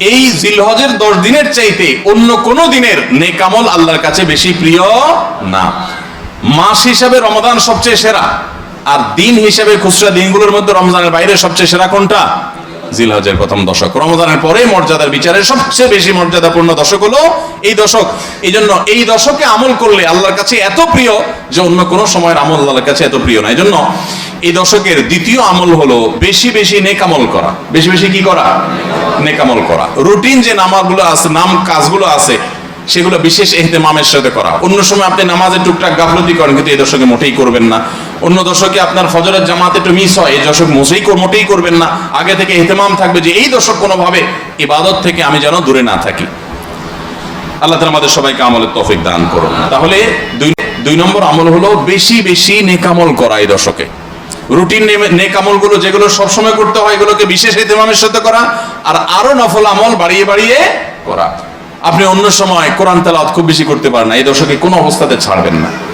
এই জিলহজের দশ দিনের চাইতে অন্য কোন দিনের নেকামল আল্লাহর কাছে বেশি প্রিয় না। মাস হিসাবে রমাদান সবচেয়ে সেরা। আর দিন হিসাবে খুচরা দিনগুলোর মধ্যে রমজানের বাইরে সবচেয়ে সেরা কোনটা? জিলহজের প্রথম দশক। রমজানের পরে মর্যাদার বিচারে সবচেয়ে বেশি মর্যাদাপূর্ণ দশক হলো এই দশক। এই জন্য এই দশকে আমল করলে আল্লাহর কাছে এত প্রিয় যে অন্য কোনো সময়ের আমল আল্লাহর কাছে এত প্রিয় না। এই জন্য এই দশকের দ্বিতীয় আমল হলো বেশি বেশি নেকামল করা। বেশি বেশি কি করা? নেকামল করা। রুটিন যে নামাগুলো আছে, নাম কাজগুলো আছে, সেগুলো বিশেষ এহতেমামের সাথে করা। অন্য সময় আপনি নামাজে টুকটাক গাফলতি করেন, কিন্তু এই দশকে মোটেই করবেন না। অন্য দশকে আপনার ফজরের জামাতে একটু মিস হয়, এই দশক কর- মোটেই করবেন না। আগে থেকে এহতেমাম থাকবে যে এই দশক কোনোভাবে ইবাদত থেকে আমি যেন দূরে না থাকি। আল্লাহ তালা আমাদের সবাইকে আমলের তৌফিক দান করুন। তাহলে দুই দুই নম্বর আমল হলো বেশি বেশি নেকামল করা এই দশকে। রুটিন নেকামলগুলো যেগুলো সবসময় করতে হয়, এগুলোকে বিশেষ এতেমামের সাথে করা আর আরও নফল আমল বাড়িয়ে বাড়িয়ে করা। আপনি অন্য সময় কোরআন তেলাওয়াত খুব বেশি করতে পারেন না, এই দশকে কোনো অবস্থাতে ছাড়বেন না।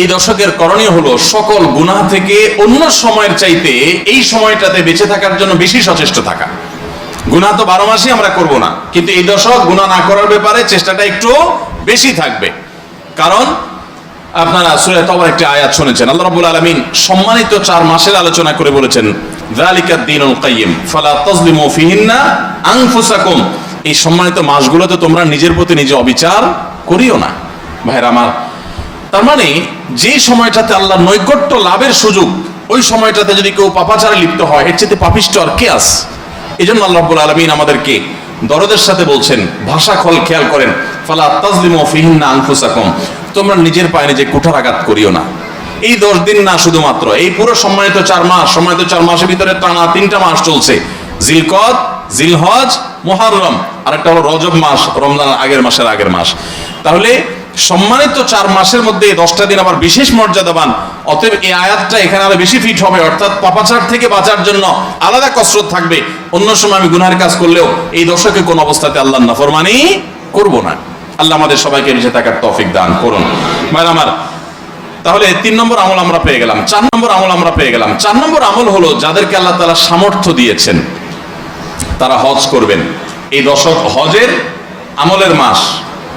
এই দশকের করণীয় হলো সকল গুনাহ থেকে অন্য সময়ের চাইতে এই সময়টাতে বেঁচে থাকার জন্য বেশি সচেষ্ট থাকা। গুনাহ তো বারো মাসই আমরা করব না, কিন্তু এই দশক গুনাহ না করার ব্যাপারে চেষ্টাটা একটু বেশি থাকবে। কারণ আপনারা সূরা তওবার একটি আয়াত শুনেছেন, আল্লাহ রাব্বুল আলামিন সম্মানিত চার মাসের আলোচনা করে বলেছেন, যালিকা দ্বীনুল কাইয়্যিম, ফালা তাজলিমু ফিহিন্না আনফুসাকুম। এই সম্মানিত মাসগুলোতে তোমরা নিজের প্রতি নিজে অবিচার করিও না। ভাইরা, আমার তার মানে যে সময়টাতে আল্লাহ নৈকট্য লাভের সুযোগ, ওই সময়টাতে যদি কেউ পাপাচারে লিপ্ত হয়, এর চেয়ে পাপিষ্ট আর কে আস এই জন্য আল্লাহ রাব্বুল আলামিন আমাদেরকে দরদের সাথে বলছেন, ভাষা খল খেয়াল করেন, ফালা তাজলিমু ফিহিন্না আনফুসাকুম, তোমরা নিজের পায়ে নিজে কুঠার আঘাত করিও না। এই দশ দিন না শুধুমাত্র, এই পুরো সম্মানিত চার মাস, সম্মানিত চার মাসের ভিতরে টানা তিনটা মাস চলছে। জিলকদ, জিলহজ, মুহররম, আরেকটা হলো রজব মাস রমজান আগের মাসের আগের মাস। তাহলে সম্মানিত চার মাসের মধ্যে দশটা দিন আবার বিশেষ মর্যাদাবান। অতএব এই আয়াতটা এখানে আরও বেশি ফিট হবে, অর্থাৎ পাপাচার থেকে বাঁচার জন্য আলাদা কসরত থাকবে। অন্য সময় আমি গুনার কাজ করলেও এই দশকে কোন অবস্থাতে আল্লাহ নাফরমানি করব না। আল্লাহ আমাদের সবাইকে বেঁচে থাকার তৌফিক দান করুন। ভাই আমার, তাহলে তিন নম্বর আমল আমরা পেয়ে গেলাম, চার নম্বর আমল আমরা পেয়ে গেলাম। চার নম্বর আমল হলো যাদেরকে আল্লাহ তালা সামর্থ্য দিয়েছেন, তারা হজ করবেন। এই দশক হজের আমলের মাস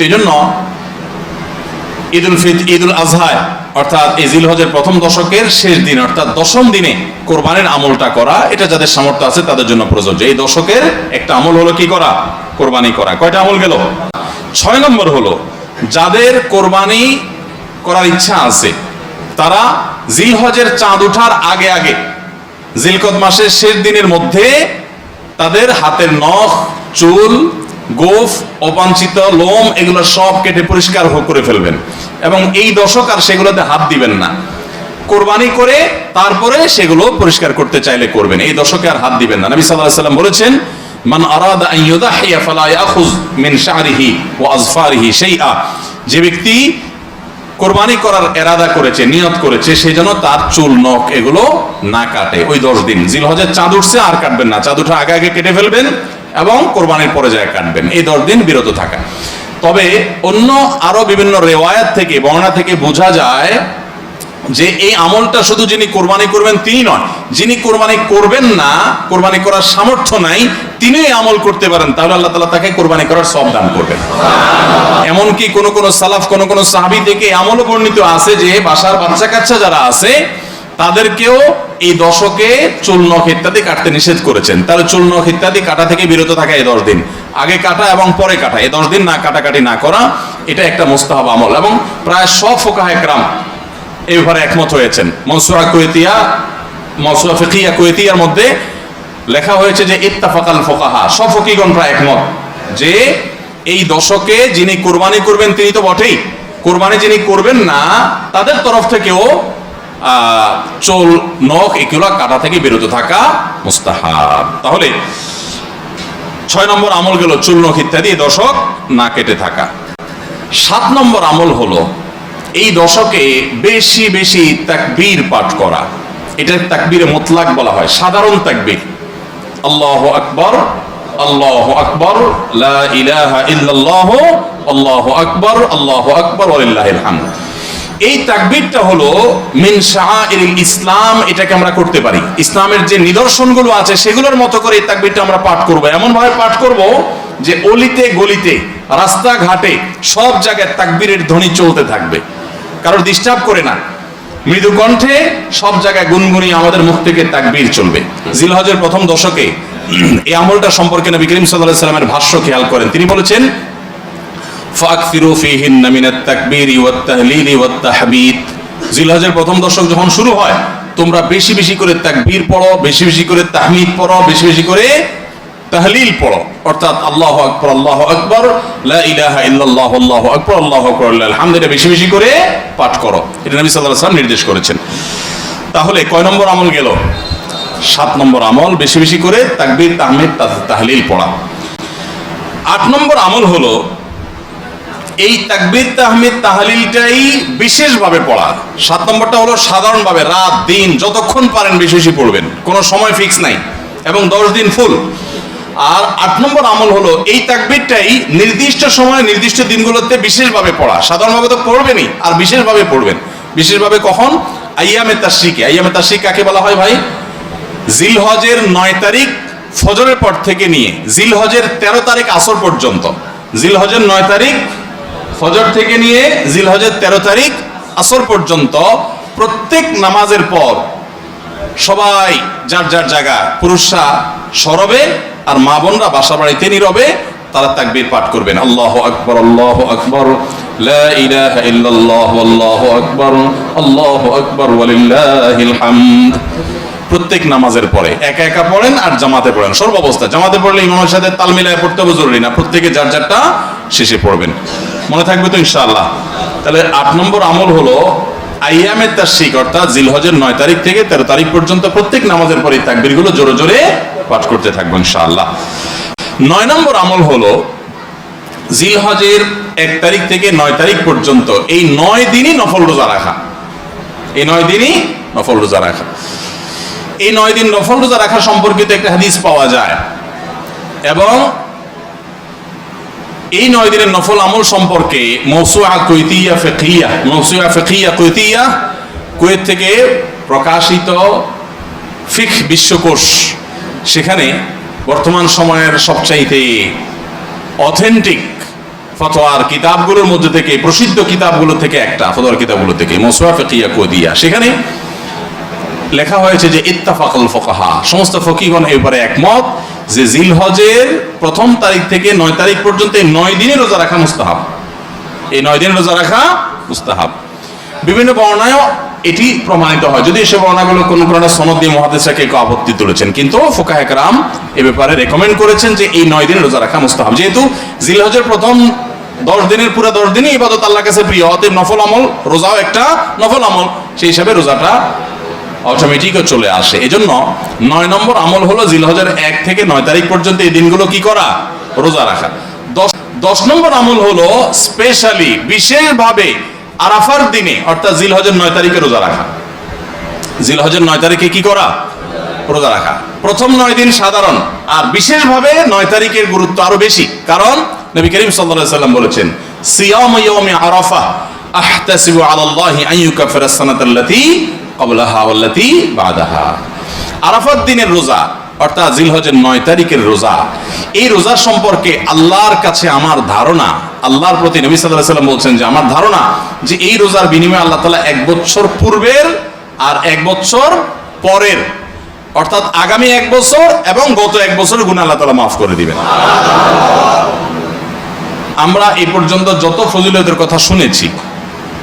তো এই জন্য ঈদুল ফিত, ঈদুল আজহায়, অর্থাৎ এই জিলহজের প্রথম দশকের শেষ দিন, অর্থাৎ দশম দিনে কোরবানির আমলটা করা, এটা যাদের সামর্থ্য আছে তাদের জন্য প্রযোজ্য। এই দশকের একটা আমল হলো কি করা? কোরবানি করা। কয়টা আমল গেল? ছয় নম্বর হলো, যাদের কোরবানি করার ইচ্ছা আছে, তারা জিলহজের চাঁদ ওঠার আগে আগে, জিলকদ মাসের শেষ দিনের মধ্যে তাদের হাতের নখ, চুল গোফ, অবাঞ্ছিত, লোম, এগুলো সব কেটে পরিষ্কার করে ফেলবেন। এবং এই দশক আর সেগুলোতে হাত দিবেন না। কোরবানি করে তারপরে সেগুলো পরিষ্কার করতে চাইলে করবেন। এই দশকে আর হাত দিবেন না। নবী আলাইহি সাল্লাম বলেছেন, মান আরাদা আন ইউদাহিয়া ফালা ইয়াখুজ মিন শা'রিহি ওয়া আযফারিহি শাইআ। যে ব্যক্তি কোরবানি করার এরাদা করেছে, নিয়ত করেছে সেই জন্য তার চুল, নখ এগুলো না কাটে। ওই দশ দিন। জিল জিলহজের চাঁদ উঠছে, আর কাটবেন না। চাঁদ উঠা আগে আগে কেটে ফেলবেন। এবং কোরবানির পরে যায় কাটবেন এই দশ দিন বিরত থাকা তবে অন্য আরও বিভিন্ন রেওয়ায়াত থেকে, বর্ণনা থেকে বোঝা যায় যে এই আমলটা শুধু যিনি কোরবানি করবেন তিনি নয় যিনি কোরবানি করবেন না, কোরবানি করার সামর্থ্য নাই তিনি আমল করতে পারেন, তাহলে আল্লাহ তালা তাকে কোরবানি করার সব দান করবেন। এমনকি কোন কোন সালাফ, কোন কোন সাহাবি থেকে আমলও বর্ণিত আছে যে বাসার বাচ্চা কাচ্চা যারা আছে তাদেরকেও এই দশকে চুল নখ ইত্যাদি কাটতে নিষেধ করেছেন। তাহলে চুল নখ ইত্যাদি কাটা থেকে বিরত থাকা এই দশ দিন। আগে কাটা এবং পরে কাটা। এই দশ দিন না কাটাকাটি না করা, এটা একটা মোস্তাহাব আমল। এবং প্রায় সব ফোকাহ এই ব্যাপারে একমত হয়েছেন। মনসুরা কুয়েতিয়া, মনসুরা ফিকিয়া কুয়েতিয়ার মধ্যে লেখা হয়েছে যে ইত্তাফাকাল ফোকাহা। সব ফকিগণ প্রায় একমত যে এই দশকে যিনি কোরবানি করবেন তিনি তো বটেই। কোরবানি যিনি করবেন না, তাদের তরফ থেকেও চোল, নখ এগুলো কাটা থেকে বিরত থাকা মুস্তাহাব। তাহলে ছয় নম্বর আমল গেল চুল, নখ ইত্যাদি, দশক না কেটে থাকা। সাত নম্বর আমল হলো এই দশকে বেশি বেশি তাকবীর পাঠ করা। এটা তাকবীরে মোতলাক বলা হয়, সাধারণ তাকবীর। আল্লাহ আকবর আল্লাহ আকবর, লা ইলাহা ইল্লাল্লাহ, আল্লাহ আকবর আল্লাহ আকবর, ওয়ালিল্লাহিল হামদ। এই তাকবীরটা হলো মিন শাআইরিল ইসলাম, এটাকে আমরা করতে পারি। ইসলামের যে নিদর্শনগুলো আছে, সেগুলোর মতো করে এই তাকবীরটা আমরা পাঠ করব। এমন ভাবে পাঠ করব যে অলিতে গলিতে, রাস্তাঘাটে, সব জায়গায় তাকবীরের ধ্বনি চলতে থাকবে। কারোর ডিস্টার্ব করে না। মৃদু কণ্ঠে সব জায়গায় গুনগুনি আমাদের মুখ থেকে তাকবীর চলবে। জিলহজের প্রথম দশকে এই আমলটা সম্পর্কে নবী করিম আলাইহি সাল্লামের ভাষ্য খেয়াল করেন। তিনি বলেছেন ফাকফিরু ফিহিন্না মিনাত তাকবীরি ওয়াত তাহলিলি ওয়াত তাহমিদ। প্রথম দশক যখন শুরু হয়, তোমরা বেশি বেশি করে তাকবীর পড়ো, বেশি বেশি করে তাহমিদ পড়ো, বেশি বেশি করে তাহলিল পড়ো। অর্থাৎ আল্লাহু আকবার আল্লাহু আকবার ইলাহা ইল্লাল্লাহু, আল্লাহু আকবার আল্লাহু আকবার আলহামদুলিল্লাহ, বেশি বেশি করে পাঠ করো। এটা নবী সাল্লাল্লাহু নির্দেশ করেছেন। তাহলে কয় নম্বর আমল গেল? সাত নম্বর আমল, বেশি বেশি করে তাকবীর, তাহমিদ, তাহলিল পড়া। আট নম্বর আমল হলো এই তাকবির, তাহমিদ, তাহলিলটাই বিশেষভাবে পড়া। সাত নম্বরটা হলো সাধারণভাবে রাত, দিন, যতক্ষণ পারেন বেশি পড়বেন। কোনো সময় ফিক্স নাই। এবং দশ দিন ফুল। আর আট নম্বর আমল হলো এই তাকবীরটাই নির্দিষ্ট সময় নির্দিষ্ট দিনগুলোতে বিশেষভাবে পড়া। সাধারণভাবে তো পড়বেনই, আর বিশেষভাবে পড়বেন। বিশেষভাবে কখন? আইয়ামে তাশ্রিকে। আইয়ামে তাশ্রিক কাকে বলা হয় ভাই? জিলহজের নয় তারিখ ফজরের পর থেকে নিয়ে, জিলহজের তেরো তারিখ আসর পর্যন্ত। জিলহজের নয় তারিখ ফজর থেকে নিয়ে জিলহজের তেরো তারিখ আসর পর্যন্ত প্রত্যেক নামাজের পর সবাই যার যার জায়গা, পুরুষরা সরবে আর মা বোনরা বাসা বাড়িতে নীরবে, তারা তাকবীর পাঠ করবেন। আল্লাহ আকবর আল্লাহ আকবর, লা ইলাহা ইল্লাল্লাহু, আল্লাহু আকবর আল্লাহু আকবর, ওয়ালিল্লাহিল হামদ। প্রত্যেক নামাজের পরে একা একা পড়েন আর জামাতে পড়েন। সর্বাবস্থা, জামাতে পড়লে ইমামের সাথে তাল মিলায় পড়তে জরুরি না। প্রত্যেকে যার যারটা শেষে পড়বেন। মনে থাকবে তো ইনশাআল্লাহ। তাহলে আট নম্বর আমল হলো আইয়ামে তাশরিক, অর্থাৎ জিলহজের নয় তারিখ থেকে তেরো তারিখ পর্যন্ত প্রত্যেক নামাজের পরে তাকবিরগুলো জোরে জোরে পাঠ করতে থাকব ইনশাআল্লাহ। নয় নম্বর আমল হলো জিলহজের এক তারিখ থেকে নয় তারিখ পর্যন্ত এই নয় দিনই নফল রোজা রাখা। এই নয় দিনই নফল রোজা রাখা। এই নয় দিন নফল রোজা রাখা সম্পর্কিত একটা হাদিস পাওয়া যায়। এবং এই নয় দিনের নফল আমল সম্পর্কে মৌসুয়া কৈতিয়া ফেকিয়া মৌসুয়া ফেকিয়া কৈতিয়া, কুয়েত থেকে প্রকাশিত ফিক বিশ্বকোষ, সেখানে বর্তমান সময়ের সবচাইতে অথেন্টিক ফতোয়ার কিতাবগুলোর মধ্যে থেকে, প্রসিদ্ধ কিতাবগুলো থেকে একটা, ফতোয়ার কিতাবগুলো থেকে, মৌসুয়া ফেকিয়া কৈতিয়া। সেখানে লেখা হয়েছে যে, ইত্তাফাকল ফোকাহা, সমস্ত ফকিগণ এই ব্যাপারে একমত। যে জিলহজের প্রথম তারিখ থেকে নয় তারিখ পর্যন্ত এই নয় দিনে রোজা রাখা মুস্তাহাব। এই নয় দিনে রোজা রাখা মুস্তাহাব। বিভিন্ন বর্ণায়ও এটি প্রমাণিত হয়। যদি এসব বর্ণাগুলো কোন কোন সনদ দিয়ে মহাদেশাকে কেউ আপত্তি তুলেছেন, কিন্তু ফোকাহ একরাম এ ব্যাপারে রেকমেন্ড করেছেন যে এই নয় দিনে রোজা রাখা মুস্তাহাব। যেহেতু জিলহজের প্রথম দশ দিনের, পুরো দশ দিনই ইবাদত আল্লাহর কাছে প্রিয়, অতএব নফল আমল, রোজাও একটা নফল আমল। সেই হিসাবে রোজাটা অটোমেটিকও চলে আসে। এজন্য নয় নম্বর আমল হলো জিলহজের এক থেকে নয় তারিখ পর্যন্ত এই দিনগুলো কি করা? রোজা রাখা। দশ নম্বর আমল হলো স্পেশালি বিশেষভাবে আরাফার দিনে, অর্থাৎ জিলহজের নয় তারিখে রোজা রাখা। জিলহজের নয় তারিখে কি করা? রোজা রাখা। প্রথম নয় দিন সাধারণ, আর বিশেষভাবে নয় তারিখের গুরুত্ব আরও বেশি। কারণ নবী করিম সাল্লাল্লাহু সাল্লাম বলেছেন, সিয়াম আরাফা আহতাসিবু আলাল্লাহি আন ইউকাফিরা সানাতাল্লাতী ক্বাবলাহা ওয়াল্লাতী বাদাহা। আরাফাত দিনের রোজা, অর্থাৎ জিলহজের নয় তারিখের রোজা, এই রোজার সম্পর্কে আল্লাহর কাছে আমার ধারণা, আল্লাহর প্রতি নবী আলাইহি সাল্লাম বলছেন যে আমার ধারণা যে এই রোজার বিনিময়ে আল্লাহ তাআলা এক বছর পূর্বের আর এক বছর পরের, অর্থাৎ আগামী এক বছর এবং গত এক বছর গুণ আল্লাহ তালা মাফ করে দিবেন। আমরা এই পর্যন্ত যত ফজিলতের কথা শুনেছি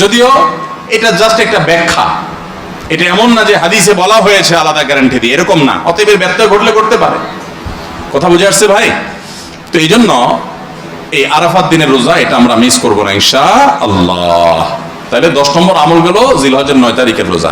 যদিও এটা জাস্ট একটা ব্যাখ্যা। এটা এমন না যে হাদিসে বলা হয়েছে আলাদা গ্যারান্টি দিয়ে, এরকম না। অতএব এর ব্যত্যয় ঘটলে করতে পারে। কথা বুঝে আসছে ভাই? তো এই জন্য এই আরাফাত দিনের রোজা, এটা আমরা মিস করব না ইনশা আল্লাহ তাহলে দশ নম্বর আমল গেল জিলহজের নয় তারিখের রোজা।